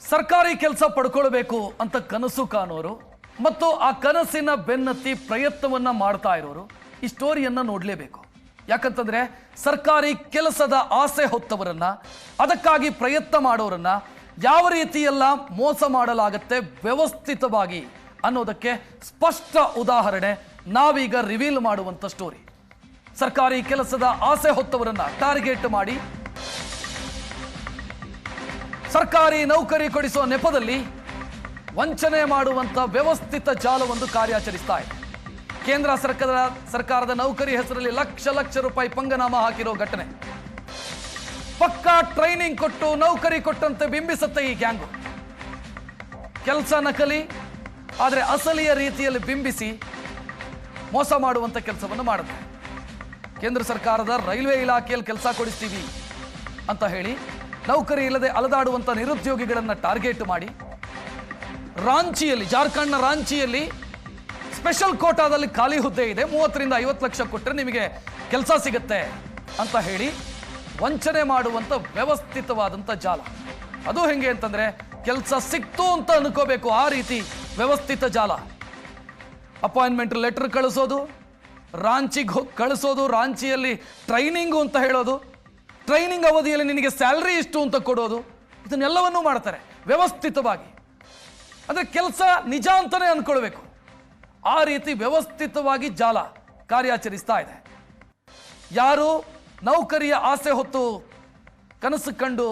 ಸರ್ಕಾರಿ ಕೆಲಸ ಪಡ್ಕೊಳ್ಬೇಕು ಅಂತ ಕನಸು ಕಾಣೋರು ಮತ್ತು ಆ ಕನಸಿನ ಬೆನ್ನತ್ತಿ ಪ್ರಯತ್ನವನ್ನ ಮಾಡ್ತಾ ಇರೋರು ಈ ಸ್ಟೋರಿಯನ್ನ ನೋಡಲೇಬೇಕು. ಯಾಕಂತಂದ್ರೆ ಸರ್ಕಾರಿ ಕೆಲಸದ ಆಸೆ ಹೊತ್ತವರನ್ನ, ಅದಕ್ಕಾಗಿ ಪ್ರಯತ್ನ ಮಾಡೋರನ್ನ ಯಾವ ರೀತಿಯೆಲ್ಲ ಮೋಸ ಮಾಡಲಾಗತ್ತೆ ವ್ಯವಸ್ಥಿತವಾಗಿ ಅನ್ನೋದಕ್ಕೆ ಸ್ಪಷ್ಟ ಉದಾಹರಣೆ ನಾವೀಗ ರಿವೀಲ್ ಮಾಡುವಂತ ಸ್ಟೋರಿ ಸರ್ಕಾರಿ ಕೆಲಸದ ಆಸೆ ಹೊತ್ತವರನ್ನ ಟಾರ್ಗೆಟ್ ಮಾಡಿ ಸರ್ಕಾರಿ ನೌಕರಿ ಕೊಡಿಸುವ ನೆಪದಲ್ಲಿ ವಂಚನೆ ಮಾಡುವಂಥ ವ್ಯವಸ್ಥಿತ ಜಾಲವೊಂದು ಕಾರ್ಯಾಚರಿಸ್ತಾ ಇದೆ. ಕೇಂದ್ರ ಸರ್ಕಾರದ ಸರ್ಕಾರದ ನೌಕರಿ ಹೆಸರಲ್ಲಿ ಲಕ್ಷ ಲಕ್ಷ ರೂಪಾಯಿ ಪಂಗನಾಮ ಹಾಕಿರೋ ಘಟನೆ. ಪಕ್ಕಾ ಟ್ರೈನಿಂಗ್ ಕೊಟ್ಟು ನೌಕರಿ ಕೊಟ್ಟಂತೆ ಬಿಂಬಿಸುತ್ತೆ ಈ ಗ್ಯಾಂಗು. ಕೆಲಸ ನಕಲಿ, ಆದರೆ ಅಸಲಿಯ ರೀತಿಯಲ್ಲಿ ಬಿಂಬಿಸಿ ಮೋಸ ಮಾಡುವಂಥ ಕೆಲಸವನ್ನು ಮಾಡುತ್ತೆ. ಕೇಂದ್ರ ಸರ್ಕಾರದ ರೈಲ್ವೆ ಇಲಾಖೆಯಲ್ಲಿ ಕೆಲಸ ಕೊಡಿಸ್ತೀವಿ ಅಂತ ಹೇಳಿ ನೌಕರಿ ಇಲ್ಲದೆ ಅಲದಾಡುವಂಥ ನಿರುದ್ಯೋಗಿಗಳನ್ನು ಟಾರ್ಗೆಟ್ ಮಾಡಿ, ರಾಂಚಿಯಲ್ಲಿ, ಜಾರ್ಖಂಡ್ನ ರಾಂಚಿಯಲ್ಲಿ ಸ್ಪೆಷಲ್ ಕೋಟಾದಲ್ಲಿ ಖಾಲಿ ಹುದ್ದೆ ಇದೆ. ಮೂವತ್ತರಿಂದ ಐವತ್ತು ಲಕ್ಷ ಕೊಟ್ಟರೆ ನಿಮಗೆ ಕೆಲಸ ಸಿಗುತ್ತೆ ಅಂತ ಹೇಳಿ ವಂಚನೆ ಮಾಡುವಂತ ವ್ಯವಸ್ಥಿತವಾದಂಥ ಜಾಲ. ಅದು ಹೆಂಗೆ ಅಂತಂದ್ರೆ ಕೆಲಸ ಸಿಕ್ತು ಅಂತ ಅನ್ಕೋಬೇಕು ಆ ರೀತಿ ವ್ಯವಸ್ಥಿತ ಜಾಲ. ಅಪಾಯಿಂಟ್ಮೆಂಟ್ ಲೆಟರ್ ಕಳಿಸೋದು, ರಾಂಚಿಗೆ ಹೋಗಿ ಕಳಿಸೋದು, ರಾಂಚಿಯಲ್ಲಿ ಟ್ರೈನಿಂಗು ಅಂತ ಹೇಳೋದು ಟ್ರೈನಿಂಗ್ ಅವಧಿಯಲ್ಲಿ ನಿನಗೆ ಸ್ಯಾಲ್ರಿ ಇಷ್ಟು ಅಂತ ಕೊಡೋದು? ಇದನ್ನೆಲ್ಲವನ್ನೂ ಮಾಡ್ತಾರೆ, ವ್ಯವಸ್ಥಿತವಾಗಿ. ಅಂದರೆ ಕೆಲಸ ನಿಜ ಅಂತಲೇ ಅಂದ್ಕೊಳ್ಬೇಕು ಆ ರೀತಿ ವ್ಯವಸ್ಥಿತವಾಗಿ ಜಾಲ ಕಾರ್ಯಾಚರಿಸ್ತಾ ಇದೆ. ಯಾರು ನೌಕರಿಯ ಆಸೆ ಹೊತ್ತು ಕನಸು ಕಂಡು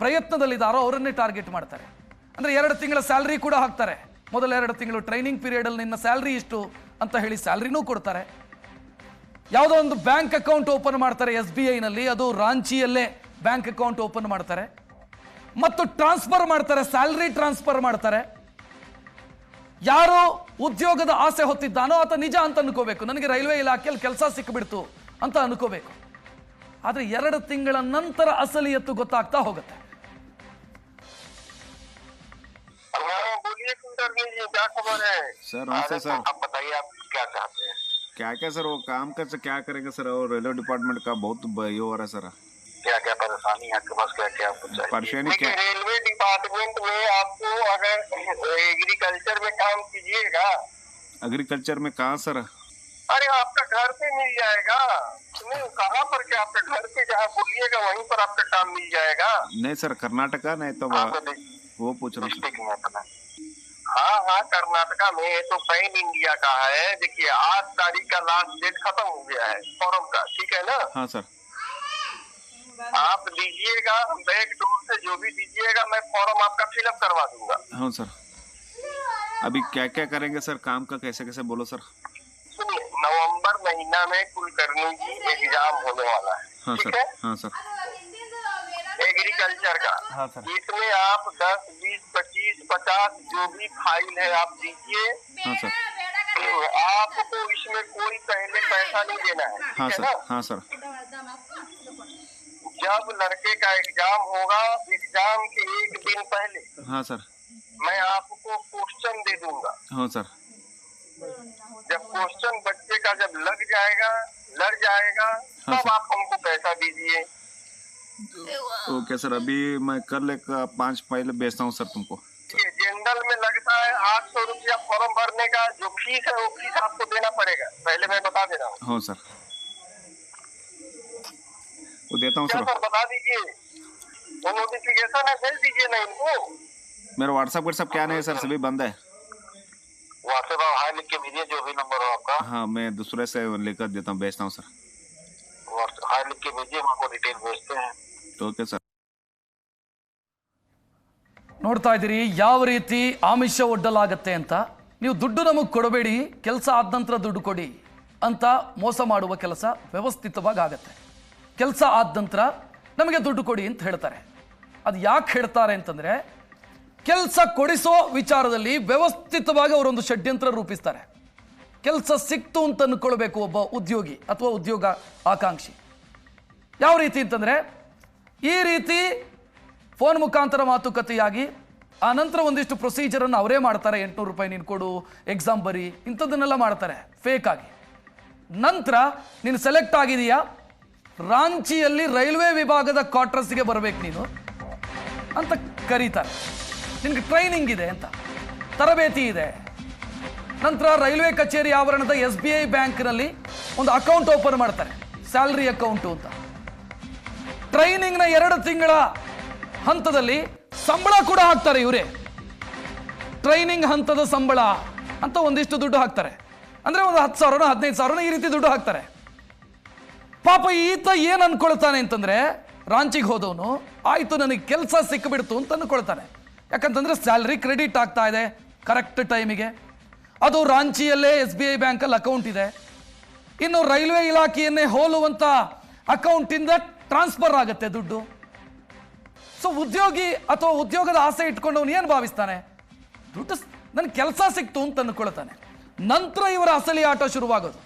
ಪ್ರಯತ್ನದಲ್ಲಿದ್ದಾರೋ ಅವರನ್ನೇ ಟಾರ್ಗೆಟ್ ಮಾಡ್ತಾರೆ. ಅಂದರೆ ಎರಡು ತಿಂಗಳ ಸ್ಯಾಲ್ರಿ ಕೂಡ ಹಾಕ್ತಾರೆ. ಮೊದಲ ಎರಡು ತಿಂಗಳು ಟ್ರೈನಿಂಗ್ ಪೀರಿಯಡಲ್ಲಿ ನಿನ್ನ ಸ್ಯಾಲ್ರಿ ಇಷ್ಟು ಅಂತ ಹೇಳಿ ಸ್ಯಾಲ್ರಿನೂ ಕೊಡ್ತಾರೆ. ಯಾವುದೋ ಒಂದು ಬ್ಯಾಂಕ್ ಅಕೌಂಟ್ ಓಪನ್ ಮಾಡ್ತಾರೆ ಎಸ್ ಬಿ ಐನಲ್ಲಿ ಅದು ರಾಂಚಿಯಲ್ಲೇ ಬ್ಯಾಂಕ್ ಅಕೌಂಟ್ ಓಪನ್ ಮಾಡ್ತಾರೆ ಮತ್ತು ಟ್ರಾನ್ಸ್ಫರ್ ಮಾಡ್ತಾರೆ ಸ್ಯಾಲ್ರಿ ಟ್ರಾನ್ಸ್ಫರ್ ಮಾಡ್ತಾರೆ ಯಾರು ಉದ್ಯೋಗದ ಆಸೆ ಹೊತ್ತಿದ್ದಾನೋ ಆತ ನಿಜ ಅಂತ ಅನ್ಕೋಬೇಕು ನನಗೆ ರೈಲ್ವೆ ಇಲಾಖೆಯಲ್ಲಿ ಕೆಲಸ ಸಿಕ್ಕಿಬಿಡ್ತು ಅಂತ ಅನ್ಕೋಬೇಕು ಆದರೆ ಎರಡು ತಿಂಗಳ ನಂತರ ಅಸಲಿಯತ್ತು ಗೊತ್ತಾಗ್ತಾ ಹೋಗುತ್ತೆ हाँ, बोलिए सुंदर जी क्या खबर है सर, नमस्ते, अरे, सर। आप बताइए आप क्या चाहते हैं क्या क्या सर वो काम का से क्या करेंगे सर? और रेलवे डिपार्टमेंट का बहुत ये हो रहा है सर। क्या क्या परेशानी है? आपके पास क्या क्या परेशानी क्या- रेलवे डिपार्टमेंट में आपको अगर एग्रीकल्चर में काम कीजिएगा। एग्रीकल्चर में कहाँ सर? अरे आपका घर पे मिल जाएगा। नहीं कहाँ पर क्या? आपके घर पे जहाँ बोलिएगा वहीं पर आपका काम मिल जाएगा। नहीं सर कर्नाटका नहीं तो आपको वो- वो पूछ रहा हूँ सर डिस्ट्रिक्ट में अपना हाँ हाँ कर्नाटका में ये तो पैन इंडिया का है। देखिए आठ तारीख का लास्ट डेट खत्म हो गया है फॉरम का ठीक है ना? हाँ सर। आप दीजिएगा बैक डोर से जो भी दीजिएगा मैं फॉर्म आपका फिलअप करवा दूँगा। हाँ सर। अभी क्या क्या करेंगे सर? काम का कैसे कैसे? बोलो सर। सुनिए नवंबर महीना में कुलकर्णी जी एग्ज़ाम होने वाला है हाँ ठीक सर। है? हाँ सर। एग्रीकल्चर का। हाँ, इसमें आप दस बीस पच्चीस पचास जो भी फ़ाइल है आप दीजिए। हाँ आपको इसमें कोई पहले पैसा नहीं देना है हाँ सर। हाँ सर। जब लड़के का एग्ज़ाम होगा एग्ज़ाम के एक दिन पहले हाँ सर। मैं आपको क्वेश्चन दे दूँगा। हाँ सर। जब क्वेश्चन बच्चे का जब लग जाएगा लड़ जाएगा हाँ, तब सर। आप हमको पैसा दीजिए। ओके सर अभी मैं कर एक पाँच पहले भेजता हूँ सर तुमको। जनरल में लगता है आठ सौ रुपया फॉर्म भरने का जो फ़ीस है वो फ़ीस आपको देना पड़ेगा। पहले मैं बता दे रहा हूँ। हाँ सर। वो देता हूँ सर बता दीजिए। वो नोटिफिकेशन है भेज दीजिए ना इनको। मेरा व्हाट्सएप व्हाट्सएप क्या नहीं है सर सभी बंद है। व्हाट्सएप आप हाई लिख के भेजिए जो भी नंबर हो आपका। हाँ मैं दूसरे से लेकर देता हूँ भेजता हूँ सर। व्हाट्सएप हाई लिख के भेजिए हम आपको डिटेल भेजते हैं तो ओके सर ನೋಡ್ತಾ ಇದ್ದೀರಿ ಯಾವ ರೀತಿ ಆಮಿಷ ಒಡ್ಡಲಾಗತ್ತೆ ಅಂತ ನೀವು ದುಡ್ಡು ನಮಗೆ ಕೊಡಬೇಡಿ ಕೆಲಸ ಆದ ನಂತರ ದುಡ್ಡು ಕೊಡಿ ಅಂತ ಮೋಸ ಮಾಡುವ ಕೆಲಸ ವ್ಯವಸ್ಥಿತವಾಗಿ ಆಗತ್ತೆ ಕೆಲಸ ಆದ ನಂತರ ನಮಗೆ ದುಡ್ಡು ಕೊಡಿ ಅಂತ ಹೇಳ್ತಾರೆ ಅದು ಯಾಕೆ ಹೇಳ್ತಾರೆ ಅಂತಂದರೆ ಕೆಲಸ ಕೊಡಿಸೋ ವಿಚಾರದಲ್ಲಿ ವ್ಯವಸ್ಥಿತವಾಗಿ ಅವರೊಂದು ಷಡ್ಯಂತ್ರ ರೂಪಿಸ್ತಾರೆ ಕೆಲಸ ಸಿಕ್ತು ಅಂತ ಅನ್ಕೊಳ್ಬೇಕು ಒಬ್ಬ ಉದ್ಯೋಗಿ ಅಥವಾ ಉದ್ಯೋಗ ಆಕಾಂಕ್ಷಿ ಯಾವ ರೀತಿ ಅಂತಂದರೆ, ಈ ರೀತಿ ಫೋನ್ ಮುಖಾಂತರ ಮಾತುಕತೆಯಾಗಿ, ಆ ನಂತರ ಒಂದಿಷ್ಟು ಪ್ರೊಸೀಜರನ್ನು ಅವರೇ ಮಾಡ್ತಾರೆ. ಎಂಟುನೂರು ರೂಪಾಯಿ ನೀನು ಕೊಡು ಎಕ್ಸಾಮ್ ಬರಿ, ಇಂಥದ್ದನ್ನೆಲ್ಲ ಮಾಡ್ತಾರೆ ಫೇಕ್ ಆಗಿ. ನಂತರ ನೀನು ಸೆಲೆಕ್ಟ್ ಆಗಿದೆಯಾ ರಾಂಚಿಯಲ್ಲಿ ರೈಲ್ವೆ ವಿಭಾಗದ ಕ್ವಾರ್ಟರ್ಸ್ಗೆ ಬರಬೇಕು ನೀನು ಅಂತ ಕರೀತಾರೆ. ನಿನಗೆ ಟ್ರೈನಿಂಗ್ ಇದೆ ಅಂತ, ತರಬೇತಿ ಇದೆ. ನಂತರ ರೈಲ್ವೆ ಕಚೇರಿ ಆವರಣದ ಎಸ್ ಬಿ ಐ ಬ್ಯಾಂಕ್ನಲ್ಲಿ ಒಂದು ಅಕೌಂಟ್ ಓಪನ್ ಮಾಡ್ತಾರೆ ಸ್ಯಾಲ್ರಿ ಅಕೌಂಟು ಅಂತ. ಟ್ರೈನಿಂಗ್ನ ಎರಡು ತಿಂಗಳ ಹಂತದಲ್ಲಿ ಸಂಬಳ ಕೂಡ ಹಾಕ್ತಾರೆ ಇವರೇ. ಟ್ರೈನಿಂಗ್ ಹಂತದ ಸಂಬಳ ಅಂತ ಒಂದಿಷ್ಟು ದುಡ್ಡು ಹಾಕ್ತಾರೆ. ಅಂದ್ರೆ ಒಂದು ಹತ್ತು ಸಾವಿರನೋ, ಹದಿನೈದು ಸಾವಿರನೋ ಈ ರೀತಿ ದುಡ್ಡು ಹಾಕ್ತಾರೆ. ಪಾಪ ಈತ ಏನು ಅಂದ್ಕೊಳ್ತಾನೆ ಅಂತಂದ್ರೆ, ರಾಂಚಿಗೆ ಹೋದವನು, ಆಯಿತು ನನಗೆ ಕೆಲಸ ಸಿಕ್ಕಿಬಿಡ್ತು ಅಂತ ಅನ್ಕೊಳ್ತಾನೆ. ಯಾಕಂತಂದ್ರೆ ಸ್ಯಾಲ್ರಿ ಕ್ರೆಡಿಟ್ ಆಗ್ತಾ ಇದೆ, ಕರೆಕ್ಟ್ ಟೈಮಿಗೆ. ಅದು ರಾಂಚಿಯಲ್ಲೇ ಎಸ್ ಬಿ ಐ ಬ್ಯಾಂಕಲ್ಲಿ ಅಕೌಂಟ್ ಇದೆ. ಇನ್ನು ರೈಲ್ವೆ ಇಲಾಖೆಯನ್ನೇ ಹೋಲುವಂಥ ಅಕೌಂಟಿಂದ ಟ್ರಾನ್ಸ್ಫರ್ ಆಗುತ್ತೆ ದುಡ್ಡು. ಸೊ ಉದ್ಯೋಗಿ ಅಥವಾ ಉದ್ಯೋಗದ ಆಸೆ ಇಟ್ಕೊಂಡವನು ಏನು ಭಾವಿಸ್ತಾನೆ? ದುಡ್ಡು ನನ್ನ ಕೆಲಸ ಸಿಕ್ತು ಅಂತ ಅಂದ್ಕೊಳ್ತಾನೆ. ನಂತರ ಇವರ ಅಸಲಿ ಆಟ ಶುರುವಾಗೋದು.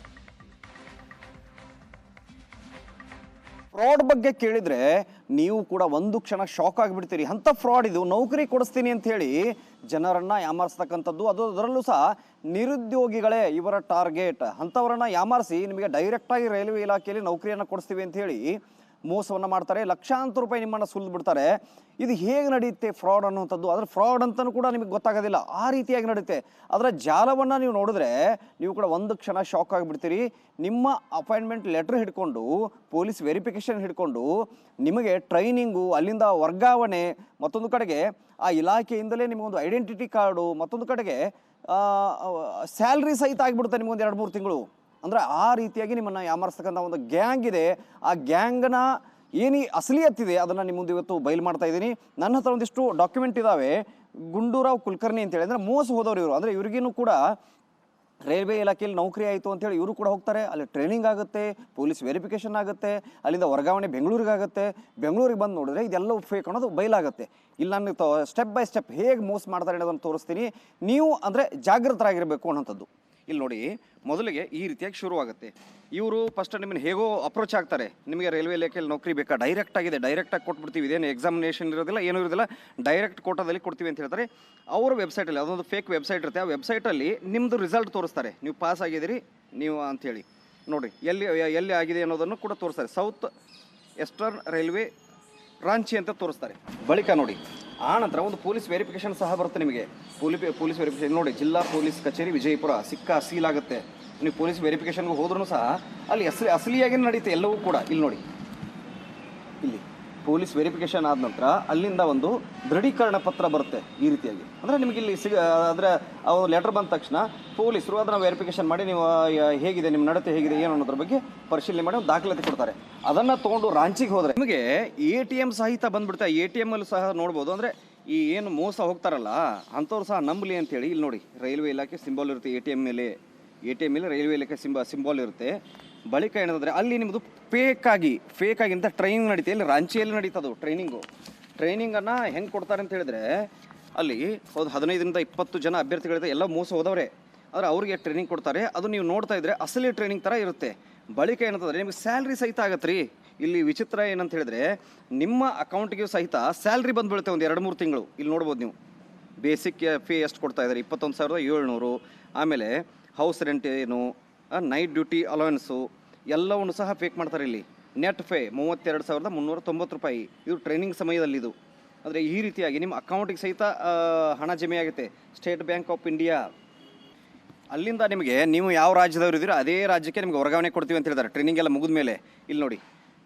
ಫ್ರಾಡ್ ಬಗ್ಗೆ ಕೇಳಿದ್ರೆ ನೀವು ಕೂಡ ಒಂದು ಕ್ಷಣ ಶಾಕ್ ಆಗಿಬಿಡ್ತೀರಿ. ಅಂತ ಫ್ರಾಡ್ ಇದು. ನೌಕರಿ ಕೊಡಿಸ್ತೀನಿ ಅಂತ ಹೇಳಿ ಜನರನ್ನ ಯಾಮಾರಿಸ್ತಕ್ಕಂಥದ್ದು. ಅದು ಅದರಲ್ಲೂ ಸಹ ನಿರುದ್ಯೋಗಿಗಳೇ ಇವರ ಟಾರ್ಗೆಟ್ ಅಂಥವರನ್ನ ಯಾಮಾರಿಸಿ ನಿಮಗೆ ಡೈರೆಕ್ಟಾಗಿ ರೈಲ್ವೆ ಇಲಾಖೆಯಲ್ಲಿ ನೌಕರಿಯನ್ನು ಕೊಡಿಸ್ತೀವಿ ಅಂತ ಹೇಳಿ ಮೋಸವನ್ನು ಮಾಡ್ತಾರೆ, ಲಕ್ಷಾಂತರ ರೂಪಾಯಿ ನಿಮ್ಮನ್ನು ಸುಲಿದು ಬಿಡ್ತಾರೆ. ಇದು ಹೇಗೆ ನಡೆಯುತ್ತೆ ಫ್ರಾಡ್ ಅನ್ನುವಂಥದ್ದು? ಅದರ ಫ್ರಾಡ್ ಅಂತಲೂ ಕೂಡ ನಿಮಗೆ ಗೊತ್ತಾಗೋದಿಲ್ಲ. ಆ ರೀತಿಯಾಗಿ ನಡೆಯುತ್ತೆ. ಅದರ ಜಾಲವನ್ನು ನೀವು ನೋಡಿದ್ರೆ ನೀವು ಕೂಡ ಒಂದು ಕ್ಷಣ ಶಾಕ್ ಆಗಿಬಿಡ್ತೀರಿ. ನಿಮ್ಮ ಅಪಾಯಿಂಟ್ಮೆಂಟ್ ಲೆಟ್ರ್ ಹಿಡ್ಕೊಂಡು, ಪೊಲೀಸ್ ವೆರಿಫಿಕೇಷನ್ ಹಿಡ್ಕೊಂಡು, ನಿಮಗೆ ಟ್ರೈನಿಂಗು, ಅಲ್ಲಿಂದ ವರ್ಗಾವಣೆ, ಮತ್ತೊಂದು ಕಡೆಗೆ ಆ ಇಲಾಖೆಯಿಂದಲೇ ನಿಮಗೊಂದು ಐಡೆಂಟಿಟಿ ಕಾರ್ಡು, ಮತ್ತೊಂದು ಕಡೆಗೆ ಸ್ಯಾಲ್ರಿ ಸಹಿತ ಆಗಿಬಿಡುತ್ತೆ ನಿಮಗೊಂದು ಎರಡು ಮೂರು ತಿಂಗಳು. ಅಂದರೆ ಆ ರೀತಿಯಾಗಿ ನಿಮ್ಮನ್ನು ಯಾಮಾರಿಸ್ತಕ್ಕಂಥ ಒಂದು ಗ್ಯಾಂಗ್ ಇದೆ. ಆ ಗ್ಯಾಂಗ್ನ ಏನಿ ಅಸಲಿಯತ್ತಿದೆ ಅದನ್ನು ನಿಮ್ಮ ಮುಂದೆ ಇವತ್ತು ಬಯಲು ಮಾಡ್ತಾ ಇದ್ದೀನಿ. ನನ್ನ ಹತ್ರ ಒಂದಿಷ್ಟು ಡಾಕ್ಯುಮೆಂಟ್ ಇದ್ದಾವೆ ಗುಂಡೂರಾವ್ ಕುಲಕರ್ಣಿ ಅಂತೇಳಿ. ಅಂದರೆ ಮೋಸ ಹೋದವರು ಇವರು. ಅಂದರೆ ಇವರಿಗೇನು ಕೂಡ ರೈಲ್ವೆ ಇಲಾಖೆಯಲ್ಲಿ ನೌಕರಿ ಆಯಿತು ಅಂತೇಳಿ ಇವರು ಕೂಡ ಹೋಗ್ತಾರೆ. ಅಲ್ಲಿ ಟ್ರೈನಿಂಗ್ ಆಗುತ್ತೆ ಪೊಲೀಸ್ ವೆರಿಫಿಕೇಷನ್ ಆಗುತ್ತೆ, ಅಲ್ಲಿಂದ ವರ್ಗಾವಣೆ ಬೆಂಗಳೂರಿಗೆ ಆಗುತ್ತೆ. ಬೆಂಗಳೂರಿಗೆ ಬಂದು ನೋಡಿದ್ರೆ ಇದೆಲ್ಲ ಫೇಕ್ ಅನ್ನೋದು ಬಯಲಾಗುತ್ತೆ. ಇಲ್ಲಿ ನಾನು ಸ್ಟೆಪ್ ಬೈ ಸ್ಟೆಪ್ ಹೇಗೆ ಮೋಸ ಮಾಡ್ತಾರೆ ಅನ್ನೋದನ್ನು ತೋರಿಸ್ತೀನಿ. ನೀವು ಅಂದರೆ ಜಾಗೃತರಾಗಿರಬೇಕು ಅನ್ನೋಂಥದ್ದು. ಇಲ್ಲಿ ನೋಡಿ, ಮೊದಲಿಗೆ ಈ ರೀತಿಯಾಗಿ ಶುರುವಾಗುತ್ತೆ. ಇವರು ಫಸ್ಟ್ ನಿಮ್ಮನ್ನು ಹೇಗೋ ಅಪ್ರೋಚ್ ಆಗ್ತಾರೆ. ನಿಮಗೆ ರೈಲ್ವೆ ಇಲಾಖೆಯಲ್ಲಿ ನೌಕರಿ ಬೇಕಾ? ಡೈರೆಕ್ಟ್ ಆಗಿದೆ. ಡೈರೆಕ್ಟಾಗಿ ಕೊಟ್ಬಿಡ್ತೀವಿ. ಇದೇನು ಎಕ್ಸಾಮಿನೇಷನ್ ಇರೋದಿಲ್ಲ, ಏನೂ ಇರೋದಿಲ್ಲ. ಡೈರೆಕ್ಟ್ ಕೋಟಾದಲ್ಲಿ ಕೊಡ್ತೀವಿ ಅಂತ ಹೇಳ್ತಾರೆ. ಅವರ ವೆಬ್ಸೈಟಲ್ಲಿ ಅದೊಂದು ಫೇಕ್ ವೆಬ್ಸೈಟ್ ಇರುತ್ತೆ. ಆ ವೆಬ್ಸೈಟಲ್ಲಿ ನಿಮ್ಮದು ರಿಸಲ್ಟ್ ತೋರಿಸ್ತಾರೆ. ನೀವು ಪಾಸ್ ಆಗಿದ್ದೀರಿ, ನೀವು ಅಂಥೇಳಿ ನೋಡಿ, ಎಲ್ಲಿ ಎಲ್ಲಿ ಆಗಿದೆ ಅನ್ನೋದನ್ನು ಕೂಡ ತೋರಿಸ್ತಾರೆ. ಸೌತ್ ಎಸ್ಟರ್ನ್ ರೈಲ್ವೆ ರಾಂಚಿ ಅಂತ ತೋರಿಸ್ತಾರೆ. ಬಳಿಕ ನೋಡಿ. ಆ ನಂತರ ಒಂದು ಪೊಲೀಸ್ ವೆರಿಫಿಕೇಶನ್ ಸಹ ಬರುತ್ತೆ ನಿಮಗೆ. ಪೊಲೀಸ್ ಪೊಲೀಸ್ ವೆರಿಫಿಕೇಶನ್ ನೋಡಿ, ಜಿಲ್ಲಾ ಪೊಲೀಸ್ ಕಚೇರಿ ವಿಜಯಪುರ, ಸಿಕ್ಕ ಸೀಲ್ ಆಗುತ್ತೆ ನೀವು ಪೊಲೀಸ್ ವೆರಿಫಿಕೇಶನ್ಗೆ ಹೋದ್ರೂ ಸಹ ಅಲ್ಲಿ ಅಸಲಿ, ಅಸಲಿಯಾಗಿ ನಡೀತೆ ಎಲ್ಲವೂ ಕೂಡ. ಇಲ್ಲಿ ನೋಡಿ. ಇಲ್ಲಿ. ಪೊಲೀಸ್ ವೆರಿಫಿಕೇಶನ್ ಆದ ನಂತರ ಅಲ್ಲಿಂದ ಒಂದು ದೃಢೀಕರಣ ಪತ್ರ ಬರುತ್ತೆ ಈ ರೀತಿಯಾಗಿ. ಅಂದರೆ ನಿಮಗೆ ಇಲ್ಲಿ ಸಿಗ ಅಂದರೆ ಒಂದು ಲೆಟರ್ ಬಂದ ತಕ್ಷಣ ಪೊಲೀಸರು ಅದನ್ನು ವೆರಿಫಿಕೇಶನ್ ಮಾಡಿ ನೀವು ಹೇಗಿದೆ, ನಿಮ್ಮ ನಡತೆ ಹೇಗಿದೆ, ಏನು ಅನ್ನೋದ್ರ ಬಗ್ಗೆ ಪರಿಶೀಲನೆ ಮಾಡಿ ಒಂದು ದಾಖಲಾತಿ ಕೊಡ್ತಾರೆ. ಅದನ್ನು ತೊಗೊಂಡು ರಾಂಚಿಗೆ ಹೋದರೆ ನಿಮಗೆ ಎ ಟಿ ಎಂ ಸಹಿತ ಆ ಎ ಟಿ ಎಮ್ಮಲ್ಲೂ ಸಹ ನೋಡ್ಬೋದು. ಅಂದರೆ ಈ ಏನು ಮೋಸ ಹೋಗ್ತಾರಲ್ಲ, ಅಂಥವ್ರು ಸಹ ನಂಬಲಿ ಅಂತೇಳಿ ಇಲ್ಲಿ ನೋಡಿ, ರೈಲ್ವೆ ಇಲಾಖೆ ಸಿಂಬಲ್ ಇರುತ್ತೆ ಎ ಟಿ ಎಂ ಮೇಲೆ. ಎ ಟಿ ಎಂ ಮೇಲೆ ರೈಲ್ವೆ ಇಲಾಖೆ ಸಿಂಬ ಸಿಂಬಲ್ ಇರುತ್ತೆ. ಬಳಿಕ ಏನಂತಂದರೆ ಅಲ್ಲಿ ನಿಮ್ಮದು ಫೇಕಾಗಿ ಫೇಕಾಗಿ ಅಂತ ಟ್ರೈನಿಂಗ್ ನಡೀತಿ. ಇಲ್ಲಿ ರಾಂಚಿಯಲ್ಲಿ ನಡೀತದು ಟ್ರೈನಿಂಗು ಟ್ರೈನಿಂಗನ್ನು ಹೆಂಗೆ ಕೊಡ್ತಾರೆ ಅಂತ ಹೇಳಿದ್ರೆ, ಅಲ್ಲಿ ಒಂದು ಹದಿನೈದರಿಂದ ಇಪ್ಪತ್ತು ಜನ ಅಭ್ಯರ್ಥಿಗಳಿದೆ, ಎಲ್ಲ ಮೋಸ ಹೋದವರೇ. ಆದರೆ ಅವರಿಗೆ ಟ್ರೈನಿಂಗ್ ಕೊಡ್ತಾರೆ. ಅದು ನೀವು ನೋಡ್ತಾ ಇದ್ರೆ ಅಸಲಿ ಟ್ರೈನಿಂಗ್ ಥರ ಇರುತ್ತೆ. ಬಳಿಕ ಏನಂತಂದರೆ ನಿಮಗೆ ಸ್ಯಾಲ್ರಿ ಸಹಿತ ಆಗತ್ತೆ ರೀ ಇಲ್ಲಿ ವಿಚಿತ್ರ ಏನಂತ ಹೇಳಿದ್ರೆ, ನಿಮ್ಮ ಅಕೌಂಟ್ಗೆ ಸಹಿತ ಸ್ಯಾಲ್ರಿ ಬಂದ್ಬಿಡುತ್ತೆ ಒಂದು ಎರಡು ಮೂರು ತಿಂಗಳು. ಇಲ್ಲಿ ನೋಡ್ಬೋದು ನೀವು. ಬೇಸಿಕ್ ಫೀ ಎಷ್ಟು ಕೊಡ್ತಾ ಇದ್ದಾರೆ ಇಪ್ಪತ್ತೊಂದು ಸಾವಿರದ ಏಳ್ನೂರು. ಆಮೇಲೆ ಹೌಸ್ ರೆಂಟ್ ಏನು? ನೈಟ್ ಡ್ಯೂಟಿ ಅಲವೆನ್ಸು ಎಲ್ಲವನ್ನು ಸಹ ಫೇಕ್ ಮಾಡ್ತಾರೆ ಇಲ್ಲಿ. ನೆಟ್ ಫೇ ಮೂವತ್ತೆರಡು ಸಾವಿರದ ಮುನ್ನೂರ ತೊಂಬತ್ತು ರೂಪಾಯಿ. ಇದು ಟ್ರೈನಿಂಗ್ ಸಮಯದಲ್ಲಿದು. ಆದರೆ ಈ ರೀತಿಯಾಗಿ ನಿಮ್ಮ ಅಕೌಂಟಿಗೆ ಸಹಿತ ಹಣ ಜಮೆ ಆಗುತ್ತೆ. ಸ್ಟೇಟ್ ಬ್ಯಾಂಕ್ ಆಫ್ ಇಂಡಿಯಾ ಅಲ್ಲಿಂದ ನಿಮಗೆ ನೀವು ಯಾವ ರಾಜ್ಯದವರು ಇದ್ದೀರೋ ಅದೇ ರಾಜ್ಯಕ್ಕೆ ನಿಮಗೆ ವರ್ಗಾವಣೆ ಕೊಡ್ತೀವಿ ಅಂತ ಹೇಳ್ತಾರೆ. ಟ್ರೈನಿಂಗ್ ಎಲ್ಲ ಮುಗಿದ ಮೇಲೆ. ಇಲ್ಲಿ ನೋಡಿ,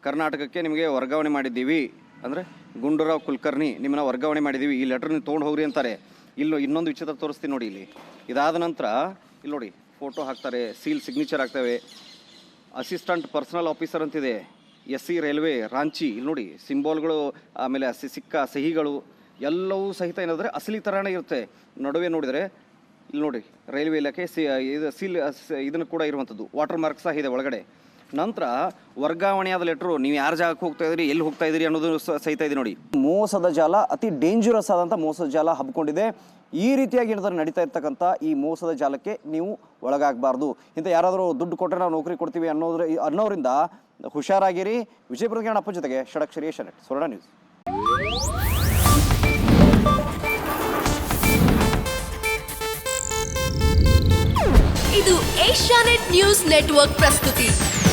ಕರ್ನಾಟಕಕ್ಕೆ ನಿಮಗೆ ವರ್ಗಾವಣೆ ಮಾಡಿದ್ದೀವಿ. ಅಂದರೆ ಗುಂಡೂರಾವ್ ಕುಲಕರ್ಣಿ ನಿಮ್ಮನ್ನ ವರ್ಗಾವಣೆ ಮಾಡಿದ್ದೀವಿ. ಈ ಲೆಟರ್ ತೊಗೊಂಡು ಹೋಗ್ರಿ ಅಂತಾರೆ. ಇಲ್ಲಿ ಇನ್ನೊಂದು ವಿಚಿತ್ರ ತೋರಿಸ್ತೀನಿ ನೋಡಿ ಇಲ್ಲಿ. ಇದಾದ ನಂತರ, ಇಲ್ಲಿ ನೋಡಿ ಫೋಟೋ ಹಾಕ್ತಾರೆ ಸೀಲ್ ಸಿಗ್ನೇಚರ್ ಆಗ್ತವೆ ಅಸಿಸ್ಟೆಂಟ್ ಪರ್ಸನಲ್ ಆಫೀಸರ್ ಅಂತಿದೆ ಎಸ್ ಸಿ ರೈಲ್ವೆ, ರಾಂಚಿ. ಇಲ್ಲಿ ನೋಡಿ ಸಿಂಬಾಲ್ಗಳು ಆಮೇಲೆ ಸಿ ಸಿಕ್ಕ ಸಹಿಗಳು, ಎಲ್ಲವೂ ಸಹಿತ ಏನಾದರೆ ಅಸಲಿ ಥರನೇ ಇರುತ್ತೆ. ನಡುವೆ ನೋಡಿದರೆ, ಇಲ್ಲಿ ನೋಡಿ, ರೈಲ್ವೆ ಇಲಾಖೆ, ಸಿ, ಇದು ಸೀಲ್ ಇದನ್ನು ಕೂಡ ಇರುವಂಥದ್ದು. ವಾಟರ್ ಮಾರ್ಕ್ ಸಹ ಇದೆ ಒಳಗಡೆ. ನಂತರ ವರ್ಗಾವಣೆಯಾದ ಲೆಟ್ರು ನೀವು ಯಾರ ಜಾಗಕ್ಕೆ ಹೋಗ್ತಾ ಇದ್ರಿ ಎಲ್ಲಿ ಹೋಗ್ತಾ ಇದ್ದೀರಿ ಅನ್ನೋದು ಸಹಿತ ಇದೆ ನೋಡಿ. ಮೋಸದ ಜಾಲ, ಅತಿ ಡೇಂಜರಸ್ ಆದಂಥ ಮೋಸದ ಜಾಲ ಹಬ್ಕೊಂಡಿದೆ. ಈ ರೀತಿಯಾಗಿ ಏನಾದರೂ ನಡೀತಾ ಇರ್ತಕ್ಕಂಥ ಈ ಮೋಸದ ಜಾಲಕ್ಕೆ ನೀವು ಒಳಗಾಗಬಾರ್ದು. ಇಂಥ ಯಾರಾದರೂ ದುಡ್ಡು ಕೊಟ್ಟರೆ ನಾವು ನೌಕರಿ ಕೊಡ್ತೀವಿ ಅನ್ನೋದ್ರ, ಅನ್ನೋರಿಂದ ಹುಷಾರಾಗಿರಿ. ವಿಜಯಪುರ ಅಪ್ಪ ಜೊತೆಗೆ ಷಡಕ್ಷರಿ ಶರಟ್ ಸೊರಡ ನ್ಯೂಸ್. ಇದು ಏಷ್ಯಾನೆಟ್ ನ್ಯೂಸ್ ನೆಟ್ವರ್ಕ್ ಪ್ರಸ್ತುತಿ.